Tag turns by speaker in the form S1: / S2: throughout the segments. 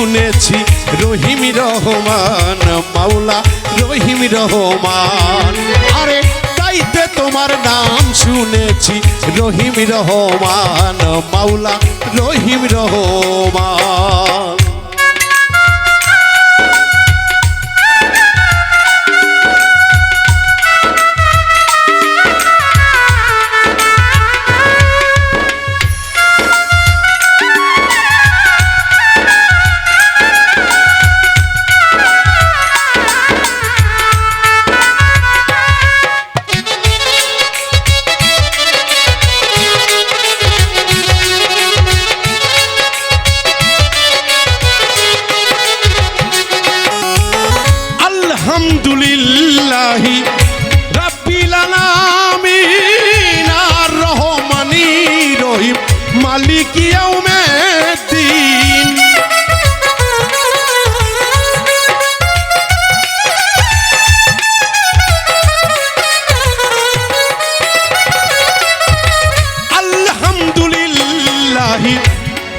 S1: শুনেছি, রহিম রহমান, মাওলা রহিম রহমান। আরে, তাইতে তোমার নাম শুনেছি, রহিম রহমান, মাওলা রহিম রহমান। আলহামদুলিল্লাহি রাব্বিল আলামিন আর রহমানি রহিম মালিক ইয়াউমিদ্দিন। আলহামদুলিল্লাহি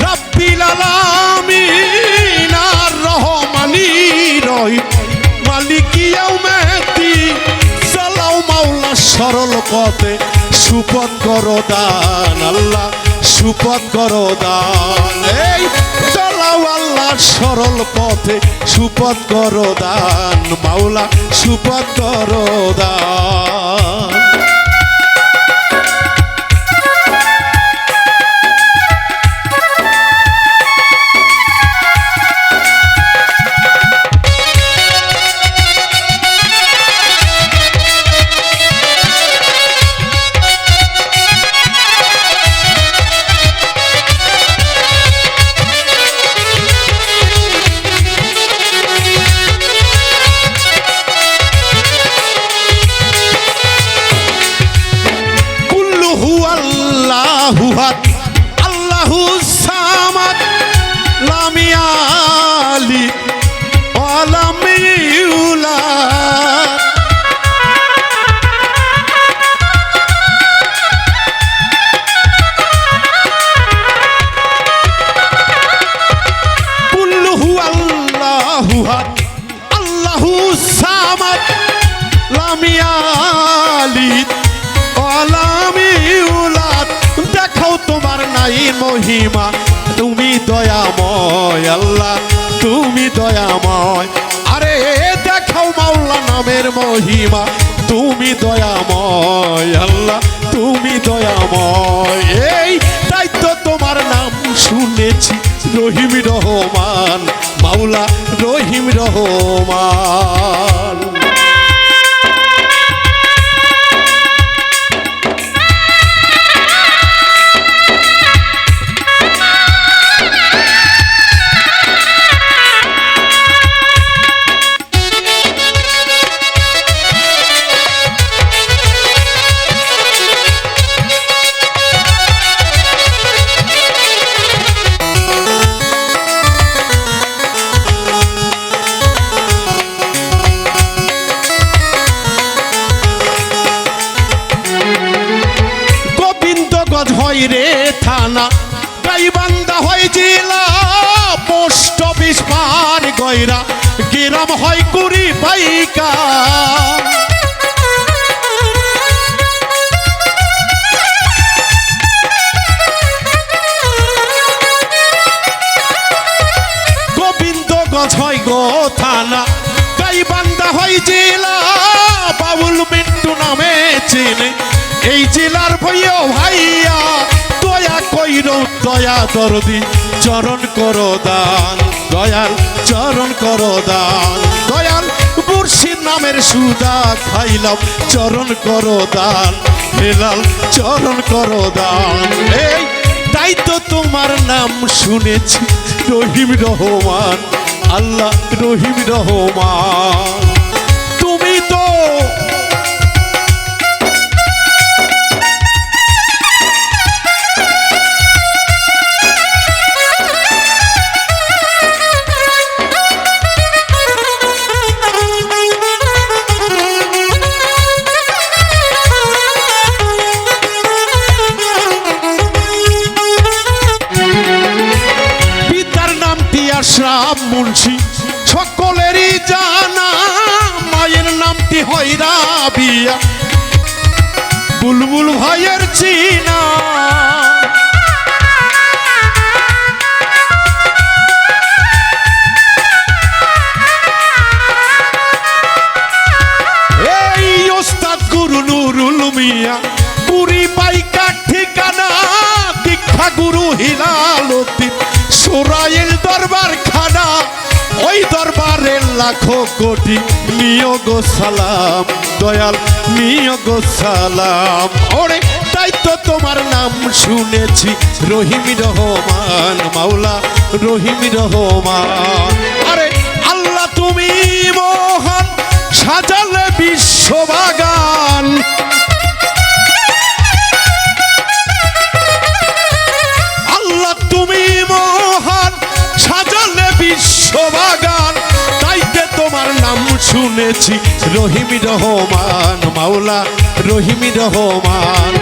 S1: রাব্বিল আলামিন আর রহমানি রহিম সরল পথে সুপথ করো দান আল্লাহ, সুপথ করো দান এই চলাও আল্লাহ, সরল পথে সুপথ করো দান মাওলা, সুপথ করো দান সামাদ লাম ইয়ালিদ অলামিউলাদ দেখাও তোমার নাই মহিমা, তুমি দয়াময় আল্লাহ, তুমি দয়াময়। আরে, দেখাও মাওলা নামের মহিমা, তুমি দয়াময় আল্লাহ, তুমি দয়াময়। এই তাই তো তোমার নাম শুনেছি, রহিম রহমান, মাওলা রহিম রহমান। হয় রে থানা গাইবান্ধা হয় জেলা, পোস্ট অফিস পার গয়রা। গেরাম হয় কুড়ি পাইকা গোবিন্দগঞ্জ হয় গো থানা। গাইবান্ধা হয় জেলা বাবুল মিন্টু নামে চেনে। এই জেলার ভইও ভাইয়া দয়া দয়া দরদি, চরণ করো দান, দয়াল চরণ করো দান, দয়াল মুর্শিদ নামের সুদা খাইলাম চরণ করো দান, হেলাল চরণ করো দান। এই তাই তো তোমার নাম শুনেছি, রহিম রহমান, আল্লাহ রহিম রহমান। বিয়া বুলবুল ভাইয়ের চিনা। এই ওস্তাদ গুরু নুরুল মিয়া পুরি পাইকা ঠিকানা দীক্ষা গুরু হিলালতি সুরাইল দরবার খানা ওই দরবারের লাখো কোটি নিয়োগ সালাম, দয়াল নিয়োগ সালাম। ওরে, তাই তো তোমার নাম শুনেছি, রহিম রহমান, মাওলা রহিম রহমান। আরে, আল্লাহ তুমি মহান, সাজালে বিশ্ববাগান শুনেছি, রহিম রহমান, মাওলা রহিম রহমান।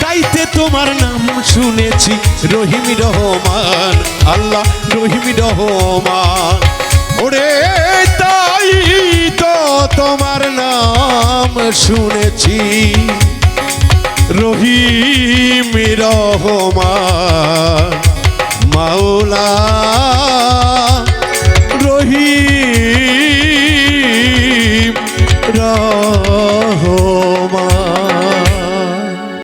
S1: তাইতে তোমার নাম শুনেছি, রহিম রহমান, আল্লাহ রহিম রহমান। ওরে তাই তো তোমার নাম শুনেছি, রহিম রহমান।